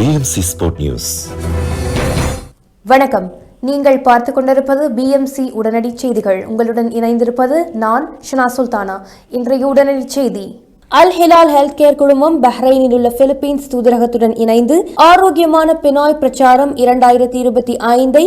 BMC sport news வணக்கம். நீங்கள் பார்த்து கொண்டிருப்பது பிஎம்சி உடனடி செய்திகள். உங்களுடன் இணைந்திருப்பது நான் ஷனா சுல்தானா. இன்றைய உடனடி செய்தி. அல் ஹிலால் ஹெல்த் கேர் குழுமம் பஹ்ரைனில் உள்ள பிலிப்பீன்ஸ் தூதரகத்துடன் இணைந்து ஆரோக்கியமான பினாய் பிரச்சாரம் இரண்டாயிரத்தி இருபத்தி ஐந்தை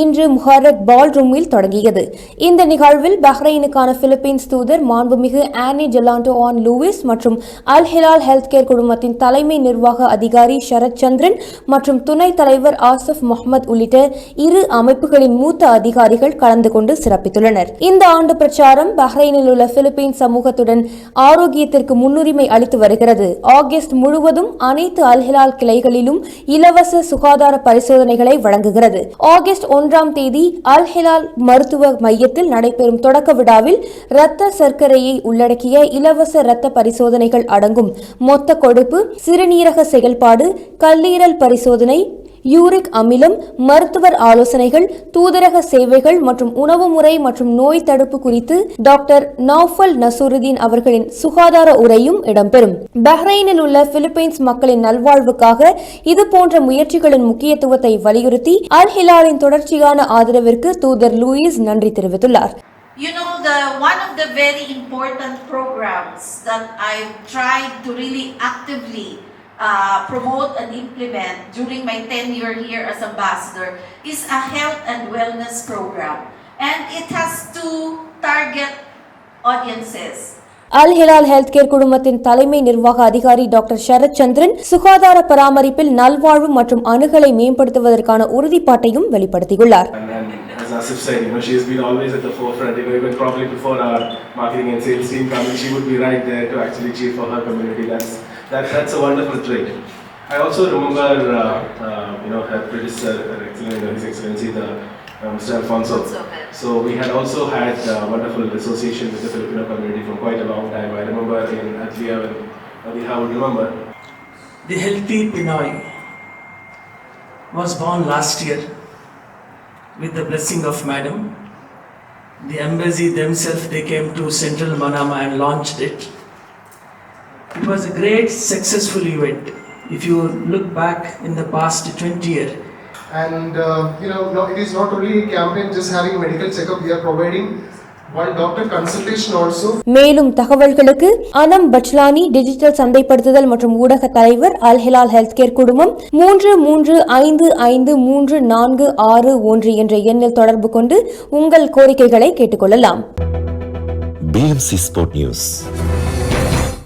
இன்று முஹரத் பால் ரூமில் தொடங்கியது. இந்த நிகழ்வில் பஹ்ரைனுக்கான பிலிப்பீன்ஸ் தூதர் மாண்புமிகு ஆனி ஜெலாண்டோ ஆன் லூவிஸ் மற்றும் அல் ஹிலால் ஹெல்த் கேர் குழுமத்தின் தலைமை நிர்வாக அதிகாரி சரத் சந்திரன் மற்றும் துணைத் தலைவர் ஆசப் முகமது உள்ளிட்ட இரு அமைப்புகளின் மூத்த அதிகாரிகள் கலந்து கொண்டு சிறப்பித்துள்ளனர். இந்த ஆண்டு பிரச்சாரம் பஹ்ரைனில் உள்ள பிலிப்பீன் சமூகத்துடன் ஆரோக்கியத்திற்கு முன்னுரிமை அளித்து வருகிறது. ஆகஸ்ட் முழுவதும் அனைத்து அல்ஹிலால் கிளைகளிலும் இலவச சுகாதார பரிசோதனைகளை வழங்குகிறது. ஆகஸ்ட் ஒன்றாம் தேதி அல்ஹிலால் மருத்துவ மையத்தில் நடைபெறும் தொடக்க விழாவில் இரத்த சர்க்கரையை உள்ளடக்கிய இலவச இரத்த பரிசோதனைகள் அடங்கும். மொத்த கொழுப்பு சிறுநீரக செயல்பாடு கல்லீரல் பரிசோதனை யூரிக் அமிலம் மருத்துவர் ஆலோசனைகள் தூதரக சேவைகள் மற்றும் உணவு முறை மற்றும் நோய் தடுப்பு குறித்து டாக்டர் நௌஃபல் நசூருதீன் அவர்களின் சுகாதார உரையும் இடம்பெறும். பஹ்ரைனில் உள்ள பிலிப்பைன்ஸ் மக்களின் நல்வாழ்வுக்காக இது போன்ற முயற்சிகளின் முக்கியத்துவத்தை வலியுறுத்தி அல் ஹிலாலின் தொடர்ச்சியான ஆதரவிற்கு தூதர் லூயிஸ் நன்றி தெரிவித்துள்ளார். You know, the one of the very important programs that I've tried to really actively uh, promote and implement during my tenure here as ambassador is a health and wellness program. And it has two target audiences. Al Hilal health care குழுமத்தின் தலைமை நிர்வாக அதிகாரி doctor Sarath சந்திரன் சுகாதார பராமரிப்பில் நல்வாழ்வு மற்றும் அணுகலை மேம்படுத்துவதற்கான உறுதிப்பாட்டையும் வெளிப்படுத்தியுள்ளார் as Asif said, you know, she's been always at the forefront. You know, even probably before our marketing and sales team coming, she would be right there to actually cheer for her community. That's that, that's a wonderful trait. I also remember, uh, uh, you know, her predecessor, her Excellency, His Excellency, the uh, Mr. Alfonso. Alfonso, okay. So we had also had uh, wonderful association with the Filipino community for quite a long time. I remember in Atlia when Adiha would remember. The healthy Pinoy was born last year with the blessing of Madam. The embassy themselves they came to Central Manama and launched it. It was a great successful event. If you look back in the past 20 years, And uh, you know, no, it is not only a campaign just having medical checkup. We are providing மேலும் தகவல்களுக்கு அனம் பட்லானி digital சந்தைப்படுத்துதல் மற்றும் ஊடக தலைவர் அல் Hilal health care குழுமம் மூன்று மூன்று ஐந்து ஐந்து மூன்று நான்கு ஆறு ஒன்று என்ற எண்ணில் தொடர்பு கொண்டு உங்கள் கோரிக்கைகளை கேட்டுக்கொள்ளலாம். BMC sport news